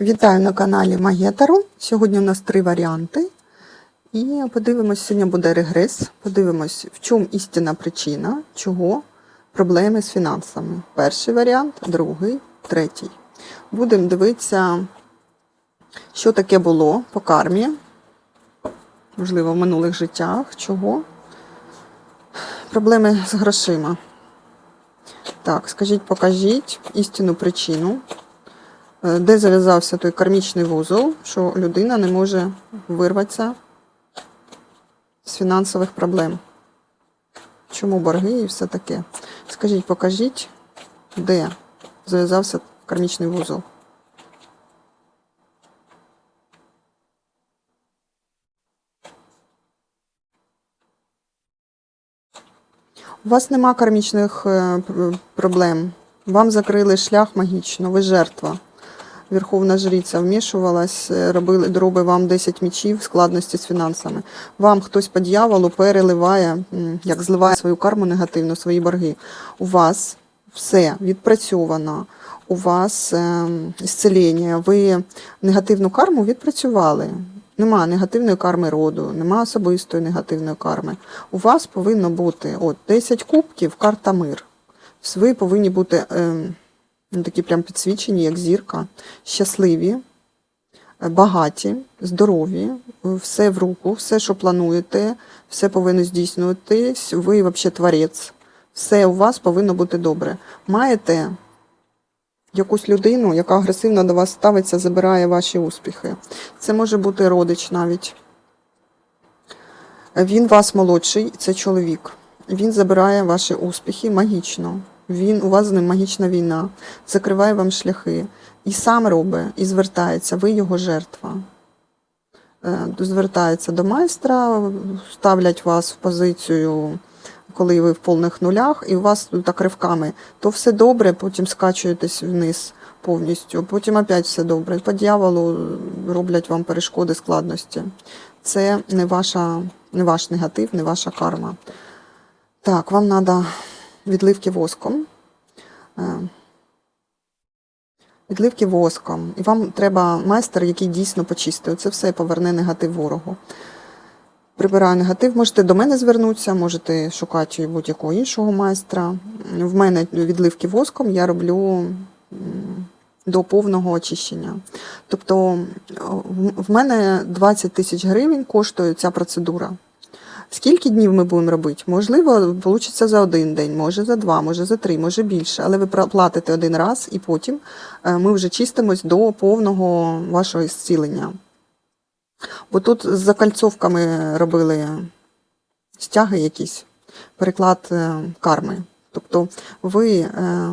Вітаю на каналі Магія. Сьогодні у нас три варіанти. І подивимось, сьогодні буде регрес. Подивимось, в чому істинна причина, чого проблеми з фінансами. Перший варіант, другий, третій. Будемо дивитися, що таке було по кармі, можливо, в минулих життях, чого. Проблеми з грошима. Так, скажіть, покажіть істинну причину. Е, де зав'язався той кармічний вузол, що людина не може вирватися з фінансових проблем. Чому борги і все таке? Скажіть, покажіть, де зав'язався кармічний вузол. У вас нема кармічних е, проблем. Вам закрили шлях магічно, ви жертва. Верховна жриця вмішувалась, е, робили дроби вам 10 мічів складності з фінансами. Вам хтось по дьяволу переливає, як зливає свою карму негативно, свої борги. У вас все відпрацьовано, у вас зцілення, ви негативну карму відпрацювали. Нема негативної карми роду, нема особистої негативної карми. У вас повинно бути от 10 кубків, карта мир. Ви повинні бути е, ну, такі прям підсвічені, як зірка, щасливі, е, багаті, здорові, все в руку, все, що плануєте, все повинно здійснюватись. Ви взагалі творець. Все у вас повинно бути добре. Маєте якусь людину, яка агресивно до вас ставиться, забирає ваші успіхи. Це може бути родич навіть. Він вас молодший, це чоловік. Він забирає ваші успіхи магічно. Він у вас з ним магічна війна, закриває вам шляхи. І сам робить, і звертається, ви його жертва. Е, Звертається до майстра, ставлять вас в позицію, коли ви в повних нулях, і у вас так ривками. То все добре, потім скачуєтесь вниз повністю, потім опять все добре. По дьяволу роблять вам перешкоди, складності. Це не, ваша, не ваш негатив, не ваша карма. Так, вам треба відливки воском. Е, Відливки воском. І вам треба майстер, який дійсно почистить. Це все поверне негатив ворогу. Прибираю негатив. Можете до мене звернутися, можете шукати будь-якого іншого майстра. В мене відливки воском я роблю до повного очищення. Тобто в мене 20 тисяч гривень коштує ця процедура. Скільки днів ми будемо робити? Можливо, вийде за один день, може за два, може за три, може більше. Але ви платите один раз і потім е, ми вже чистимось до повного вашого зцілення. Бо тут з закальцовками робили стяги якісь, переклад е, карми. Тобто ви е,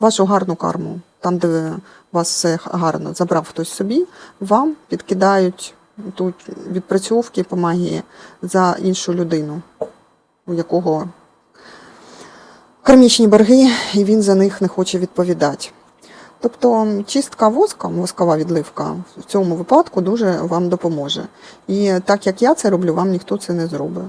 вашу гарну карму, там, де вас все гарно, забрав хтось собі, вам підкидають тут відпрацьовки по магії за іншу людину, у якого кармічні борги, і він за них не хоче відповідати. Тобто чистка воском, воскова відливка в цьому випадку дуже вам допоможе. І так як я це роблю, вам ніхто це не зробить.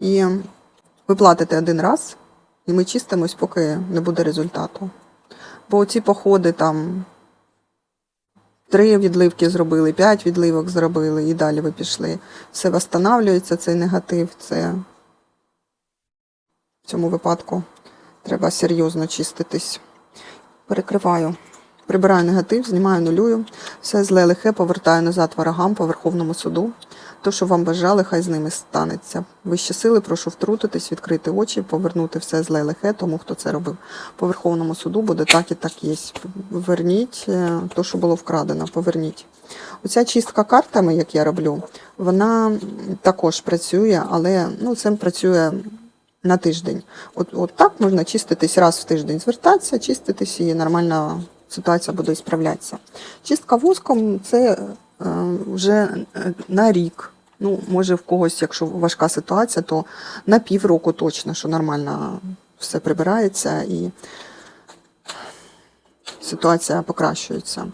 І ви платите один раз, і ми чистимось, поки не буде результату. Бо ці походи там три відливки зробили, п'ять відливок зробили, і далі ви пішли. Все встановлюється, цей негатив. Це в цьому випадку треба серйозно чиститись. Перекриваю. Прибираю негатив, знімаю нулюю, все зле лихе повертаю назад ворогам по Верховному суду. То, що вам бажали, хай з ними станеться. Вищі сили, прошу втрутитись, відкрити очі, повернути все зле лихе тому, хто це робив. По Верховному суду буде так і так є. Верніть е, то, що було вкрадено, поверніть. Оця чистка картами, як я роблю, вона також працює, але ну, це працює на тиждень. От, от так можна чиститись раз в тиждень, звертатися, чиститись і нормальна ситуація буде справлятися. Чистка воском це вже е, на рік. Ну, може, в когось, якщо важка ситуація, то на півроку точно, що нормально все прибирається і ситуація покращується.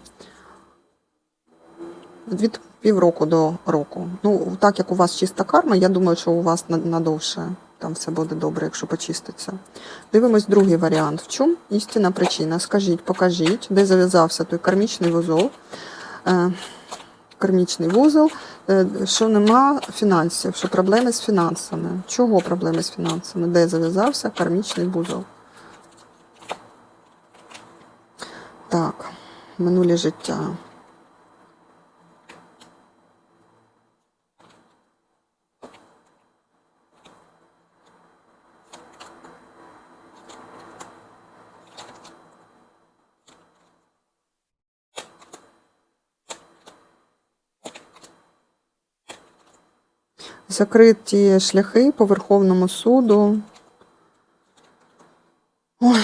Від півроку до року. Ну, так як у вас чиста карма, я думаю, що у вас надовше там все буде добре, якщо почиститься. Дивимось другий варіант. В чому істинна причина? Скажіть, покажіть, де зав'язався той кармічний вузол. Кармічний вузол, е, що нема фінансів, що проблеми з фінансами. Чого проблеми з фінансами? Де зав'язався кармічний вузол? Так, минуле життя. Закриті шляхи по Верховному суду. Ой.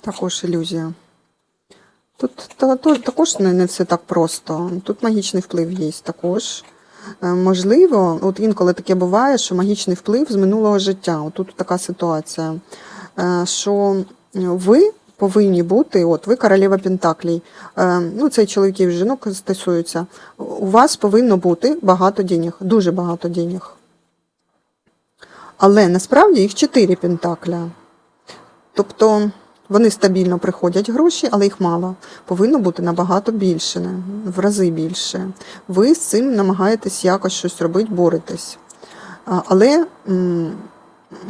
Також ілюзія. Тут та, то, також не, не все так просто. Тут магічний вплив є також. Е, Можливо, от інколи таке буває, що магічний вплив з минулого життя. От тут така ситуація, е, що ви повинні бути, от ви королева Пентаклій, е, ну це і чоловіків, і жінок стосується. У вас повинно бути багато денег, дуже багато денег. Але насправді їх чотири пентакля. Тобто вони стабільно приходять гроші, але їх мало. Повинно бути набагато більше, в рази більше. Ви з цим намагаєтесь якось щось робити, боретесь. Але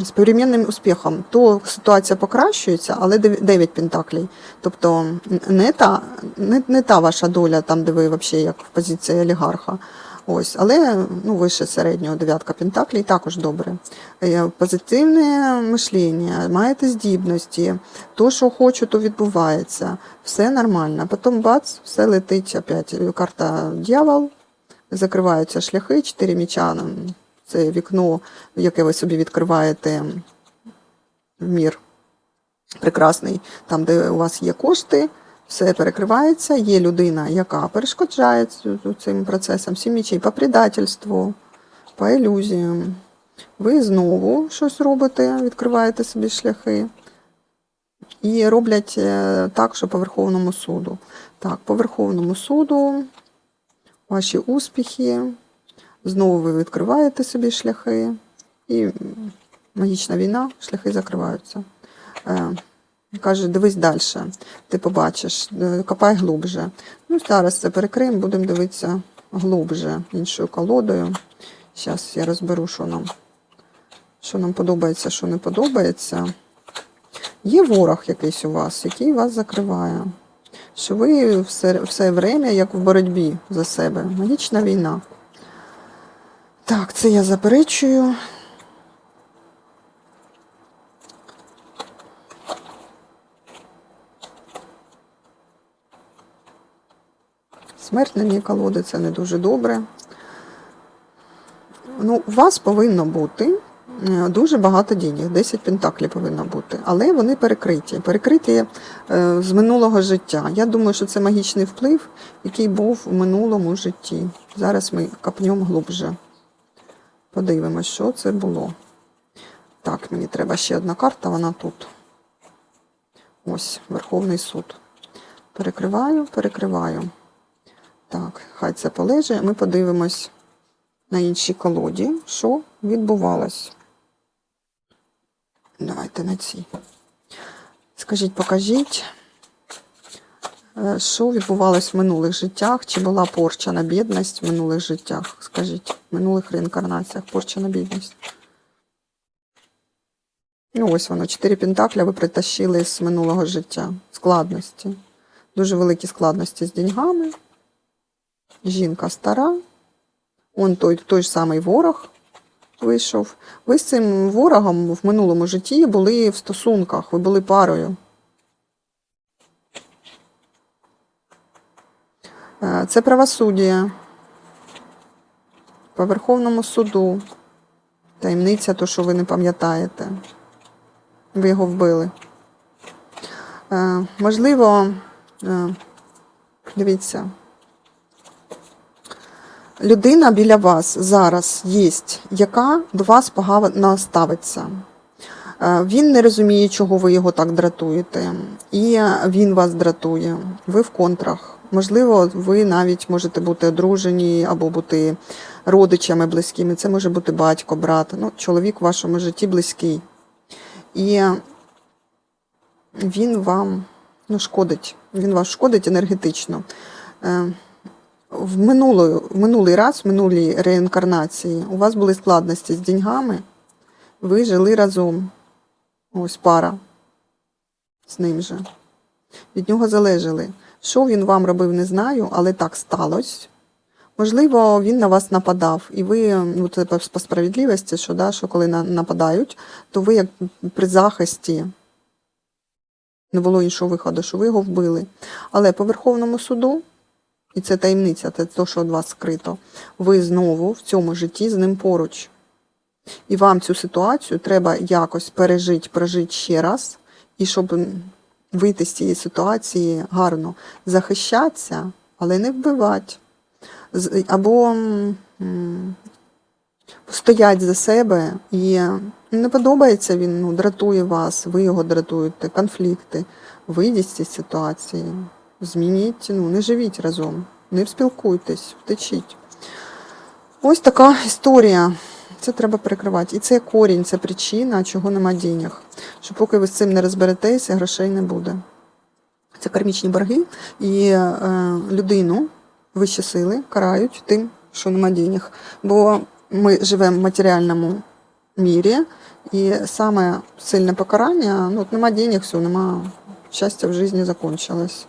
з перемінним успіхом, то ситуація покращується, але 9 пентаклей. Тобто не та, не, не та ваша доля, там, де ви взагалі як в позиції олігарха. Ось, але ну, вище середнього дев'ятка пентаклей також добре. Е, Позитивне мишлення, маєте здібності, то, що хочу, то відбувається. Все нормально. Потім бац, все летить опять. Карта дьявол, закриваються шляхи, чотири міча. Це вікно, яке ви собі відкриваєте в мір прекрасний, там, де у вас є кошти, все перекривається, є людина, яка перешкоджає цим процесам, мічей по предательству, по ілюзіям. Ви знову щось робите, відкриваєте собі шляхи. І роблять е, так, що по Верховному суду. Так, по Верховному суду ваші успіхи. Знову ви відкриваєте собі шляхи, і магічна війна, шляхи закриваються. Е, Каже, дивись далі, ти побачиш, е, копай глубже. Ну, зараз це перекриємо, будемо дивитися глубже іншою колодою. Зараз я розберу, що нам, що нам подобається, що не подобається. Є ворог якийсь у вас, який вас закриває. Що ви все, все время як в боротьбі за себе. Магічна війна. Так, це я заперечую. Смерть на дні колоди це не дуже добре. Ну, у вас повинно бути е, дуже багато денег, 10 пентаклів повинно бути, але вони перекриті. Перекриті е, з минулого життя. Я думаю, що це магічний вплив, який був у минулому житті. Зараз ми копнемо глубже. Подивимось, що це було. Так, мені треба ще одна карта, вона тут. Ось, Верховний суд. Перекриваю, перекриваю. Так, хай це полежить. Ми подивимось на іншій колоді, що відбувалось. Давайте на цій. Скажіть, покажіть, е, що відбувалось в минулих життях? Чи була порча на бідність в минулих життях? Скажіть, минулих реінкарнаціях порча на бідність. Ну, ось воно, чотири пентакля ви притащили з минулого життя. Складності. Дуже великі складності з деньгами. Жінка стара. Он той, той ж самий ворог вийшов. Ви з цим ворогом в минулому житті були в стосунках, ви були парою. Е, Це правосуддя. По Верховному суду. Таємниця, то, що ви не пам'ятаєте. Ви його вбили. Е, Можливо, е, дивіться, людина біля вас зараз є, яка до вас погано ставиться. Е, Він не розуміє, чого ви його так дратуєте, і він вас дратує. Ви в контрах. Можливо, ви навіть можете бути одружені або бути родичами близькими. Це може бути батько, брат, ну, чоловік в вашому житті близький. І він вам ну, шкодить. Він вас шкодить енергетично. Е, В, минулої, в минулий раз, в минулій реінкарнації, у вас були складності з деньгами, ви жили разом. Ось пара з ним же. Від нього залежали. Що він вам робив, не знаю, але так сталося. Можливо, він на вас нападав, і ви, ну це по по справедливості, що, да, що коли на, нападають, то ви як при захисті не було іншого виходу, що ви його вбили. Але по Верховному суду, і це таємниця, це те, що від вас скрито, ви знову в цьому житті з ним поруч. І вам цю ситуацію треба якось пережити, прожити ще раз, і щоб вийти з цієї ситуації гарно, захищатися, але не вбивати. Або стоять за себе і не подобається він, ну, дратує вас, ви його дратуєте, конфлікти. Вийдіть з цієї ситуації, змініть, ну, не живіть разом, не спілкуйтесь, втечіть. Ось така історія. Це треба перекривати. І це корінь, це причина, чого нема денег. Що поки ви з цим не розберетеся, грошей не буде. Це кармічні борги, і е, людину вищі сили карають тим, що нема денег. Бо ми живемо в матеріальному мірі, і саме сильне покарання, ну, от нема денег, все, нема щастя в житті закончилось.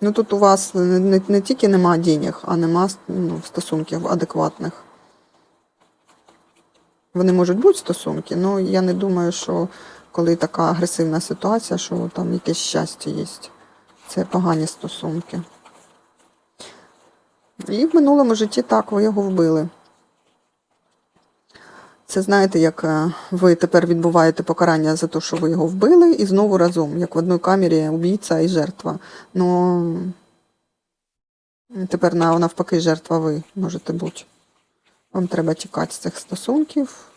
Ну тут у вас не, не, тільки нема денег, а нема ну, стосунків адекватних. Вони можуть бути стосунки, але я не думаю, що коли така агресивна ситуація, що там якесь щастя є. Це погані стосунки. І в минулому житті так, ви його вбили. Це знаєте, як е, ви тепер відбуваєте покарання за те, що ви його вбили, і знову разом, як в одній камері убійця і жертва. Ну тепер навпаки жертва ви можете бути. Вам треба тікати з цих стосунків,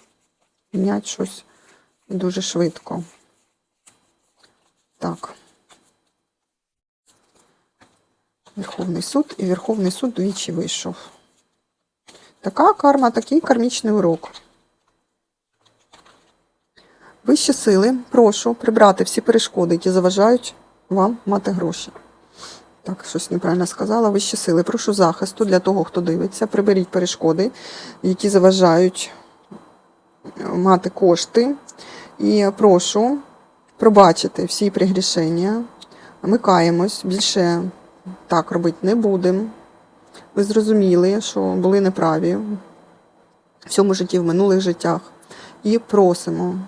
міняти щось дуже швидко. Так. Верховний суд і Верховний суд двічі вийшов. Така карма, такий кармічний урок. Вищі сили, прошу прибрати всі перешкоди, які заважають вам мати гроші. Так, щось неправильно сказала. Вищі сили, прошу захисту для того, хто дивиться. Приберіть перешкоди, які заважають е, мати кошти. І прошу пробачити всі пригрішення. Ми каємось, більше так робити не будемо. Ви зрозуміли, що були неправі в цьому житті, в минулих життях. І просимо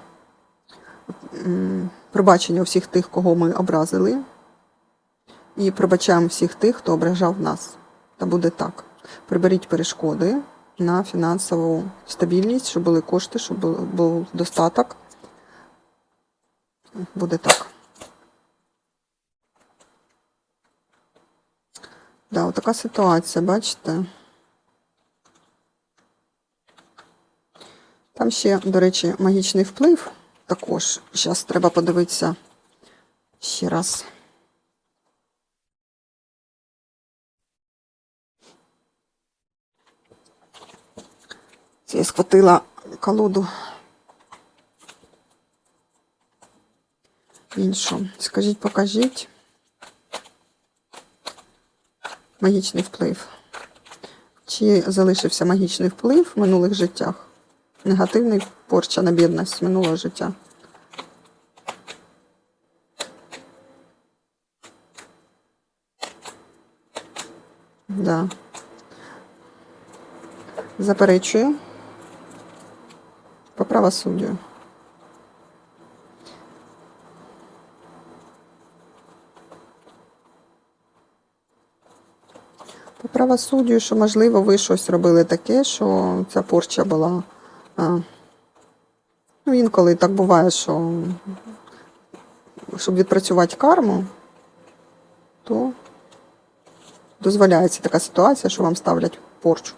пробачення всіх тих, кого ми образили. І пробачаємо всіх тих, хто ображав нас. Та буде так. Приберіть перешкоди на фінансову стабільність, щоб були кошти, щоб був- достаток. Буде так. Да, така ситуація, бачите? Там ще, до речі, магічний вплив також. Зараз треба подивитися ще раз. Я схватила колоду іншу. Скажіть, покажіть. Магічний вплив. Чи залишився магічний вплив в минулих життях? Негативний порча на бідність минулого життя. Да. Заперечую. По правосуддю. По правосуддю, що, можливо, ви щось робили таке, що ця порча була. А, ну, інколи так буває, що щоб відпрацювати карму, то дозволяється така ситуація, що вам ставлять порчу.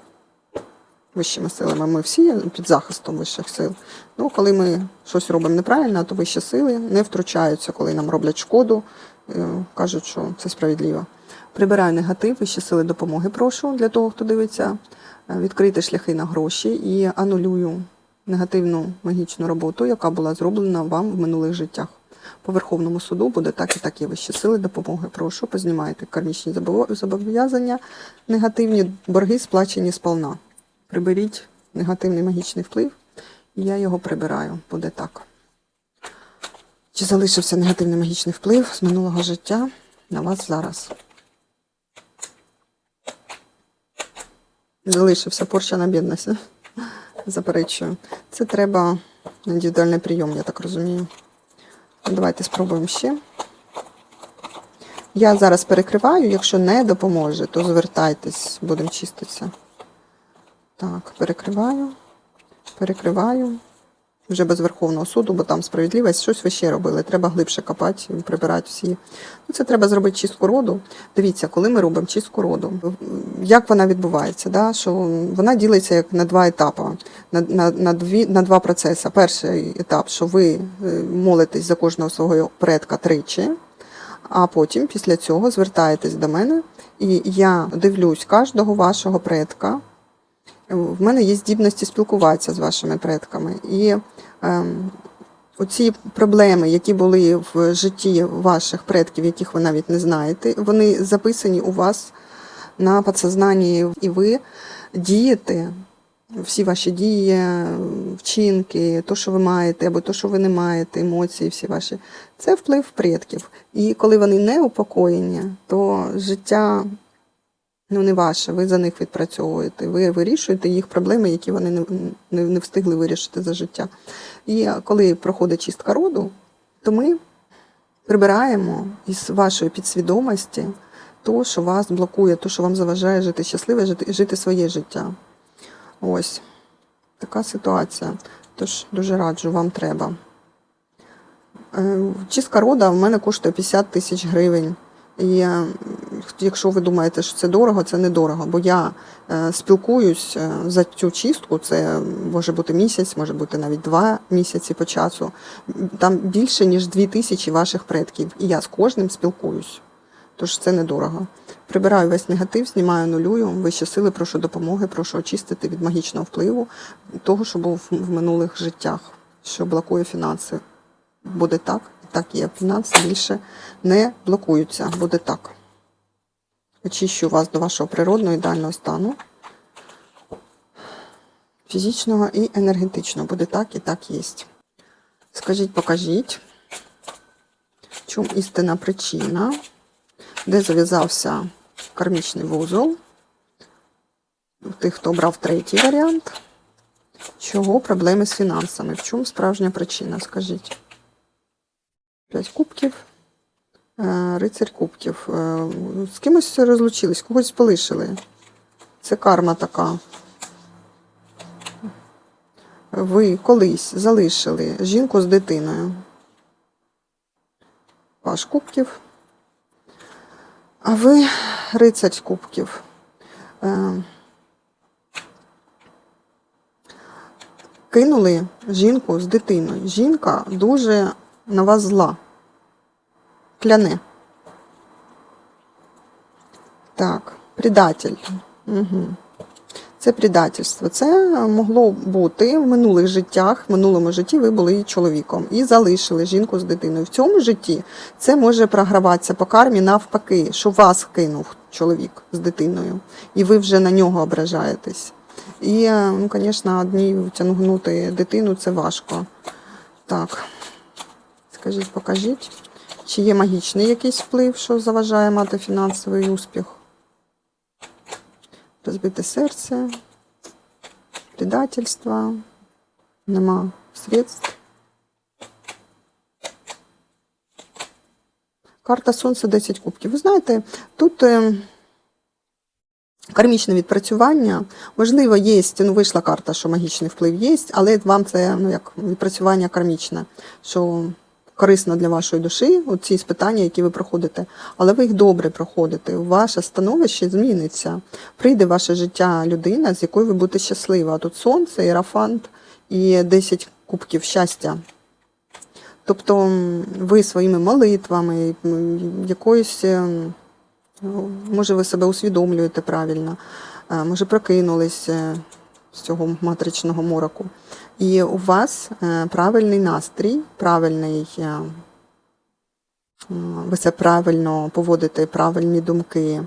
вищими силами. Ми всі під захистом вищих сил. Ну, коли ми щось робимо неправильно, то вищі сили не втручаються, коли нам роблять шкоду, е, кажуть, що це справедливо. Прибираю негатив, вищі сили допомоги прошу для того, хто дивиться, е, відкрити шляхи на гроші і анулюю негативну магічну роботу, яка була зроблена вам в минулих життях. По Верховному суду буде так і так і вищі сили допомоги. Прошу, познімайте кармічні зобов'язання, негативні борги сплачені сполна. Приберіть негативний магічний вплив, і я його прибираю. Буде так. Чи залишився негативний магічний вплив з минулого життя на вас зараз? Залишився порча на бідність. Заперечую. Це треба індивідуальний прийом, я так розумію. Давайте спробуємо ще. Я зараз перекриваю, якщо не допоможе, то звертайтесь, будемо чиститися. Так, перекриваю, перекриваю. Вже без Верховного суду, бо там справедливість, щось ви ще робили. Треба глибше копати, прибирати всі. Ну, це треба зробити чистку роду. Дивіться, коли ми робимо чистку роду, як вона відбувається? Да? Що вона ділиться як на два етапи, на, на, на, дві, на два процеси. Перший етап, що ви е, молитесь за кожного свого предка тричі, а потім після цього звертаєтесь до мене, і я дивлюсь кожного вашого предка. В мене є здібності спілкуватися з вашими предками. І оці проблеми, які були в житті ваших предків, яких ви навіть не знаєте, вони записані у вас на підсознанні, і ви дієте. Всі ваші дії, вчинки, то, що ви маєте, або то, що ви не маєте, емоції, всі ваші, це вплив предків. І коли вони не упокоєні, то життя ну, не ваше, ви за них відпрацьовуєте. Ви вирішуєте їх проблеми, які вони не, не, не встигли вирішити за життя. І коли проходить чистка роду, то ми прибираємо із вашої підсвідомості то, що вас блокує, то, що вам заважає жити щасливе, жити, жити своє життя. Ось така ситуація. Тож дуже раджу, вам треба. Е, Чистка рода в мене коштує 50 тисяч гривень. І якщо ви думаєте, що це дорого, це недорого, бо я е, спілкуюсь е, за цю чистку, це може бути місяць, може бути навіть два місяці по часу. Там більше, ніж дві тисячі ваших предків, і я з кожним спілкуюсь. Тож це недорого. Прибираю весь негатив, знімаю нулюю, вищі сили, прошу допомоги, прошу очистити від магічного впливу того, що був в минулих життях, що блокує фінанси. Буде так, так є. Фінанси більше не блокуються. Буде так. Очищу вас до вашого природного ідеального стану. Фізичного і енергетичного. Буде так і так є. Скажіть, покажіть, в чому істинна причина, де зав'язався кармічний вузол. У тих, хто обрав третій варіант. Чого проблеми з фінансами? В чому справжня причина? Скажіть. П'ять кубків. Е, Рицарь кубків. Е, З кимось розлучились, когось полишили. Це карма така. Ви колись залишили жінку з дитиною. Паш кубків. А ви рицарь кубків. Е, Кинули жінку з дитиною. Жінка дуже на вас зла. Кляне. Так, предатель. Угу. Це предательство. Це могло бути в минулих життях, в минулому житті ви були чоловіком і залишили жінку з дитиною. В цьому житті це може програватися по кармі навпаки, що вас кинув чоловік з дитиною, і ви вже на нього ображаєтесь. І, ну, звісно, одній тягнути дитину це важко. Так, скажіть, покажіть, чи є магічний якийсь вплив, що заважає мати фінансовий успіх? Розбите серце, предательство, нема средств. Карта Сонця 10 кубків. Ви знаєте, тут е, кармічне відпрацювання. Можливо, є, ну вийшла карта, що магічний вплив є, але вам це ну, як відпрацювання кармічне, що корисно для вашої душі, ці спитання, які ви проходите, але ви їх добре проходите. Ваше становище зміниться. Прийде в ваше життя людина, з якою ви будете щаслива. Тут сонце, ірафант і 10 кубків щастя. Тобто ви своїми молитвами, якоюсь, ну, може, ви себе усвідомлюєте правильно, е, може, прокинулись е, з цього матричного мороку. І у вас е, правильний настрій, правильний, е, ви це правильно поводите, правильні думки.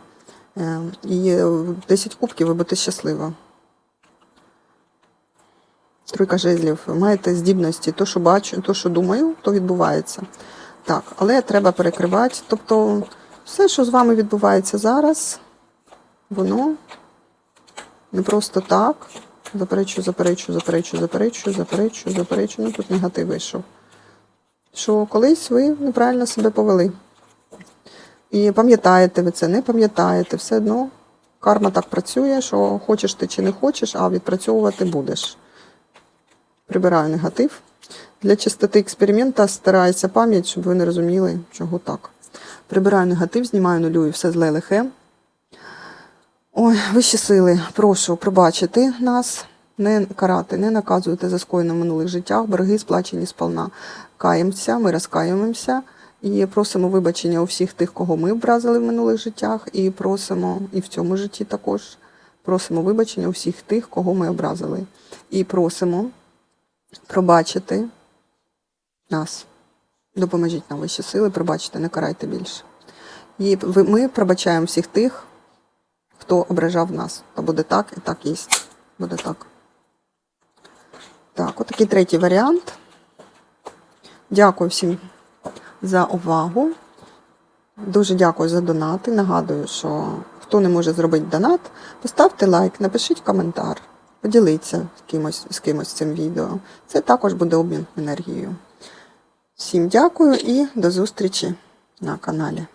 Е, І в 10 кубків ви будете щаслива. Тройка жезлів. Маєте здібності, то, що бачу, то, що думаю, то відбувається. Так, але треба перекривати. Тобто, все, що з вами відбувається зараз, воно не просто так. Заперечу, заперечу, заперечу, заперечу, заперечу, заперечу. Ну тут негатив вийшов. Що колись ви неправильно себе повели. І пам'ятаєте ви це, не пам'ятаєте, все одно карма так працює, що хочеш ти чи не хочеш, а відпрацьовувати будеш. Прибираю негатив. Для чистоти експеримента стараюся пам'ять, щоб ви не розуміли, чого так. Прибираю негатив, знімаю нулю і все зле лихе. Ой, вищі сили, прошу пробачити нас, не карати, не наказуйте за скоєне в минулих життях, борги сплачені сполна. Каємося, ми розкаюємося і просимо вибачення у всіх тих, кого ми образили в минулих життях, і просимо, і в цьому житті також просимо вибачення у всіх тих, кого ми образили. І просимо пробачити нас. Допоможіть нам вищі сили, пробачте, не карайте більше. І ми пробачаємо всіх тих, хто ображав нас. То буде так і так є. Буде так. Так, отакий третій варіант. Дякую всім за увагу. Дуже дякую за донати. Нагадую, що хто не може зробити донат, поставте лайк, напишіть коментар, поділіться з кимось, з кимось цим відео. Це також буде обмін енергією. Всім дякую і до зустрічі на каналі.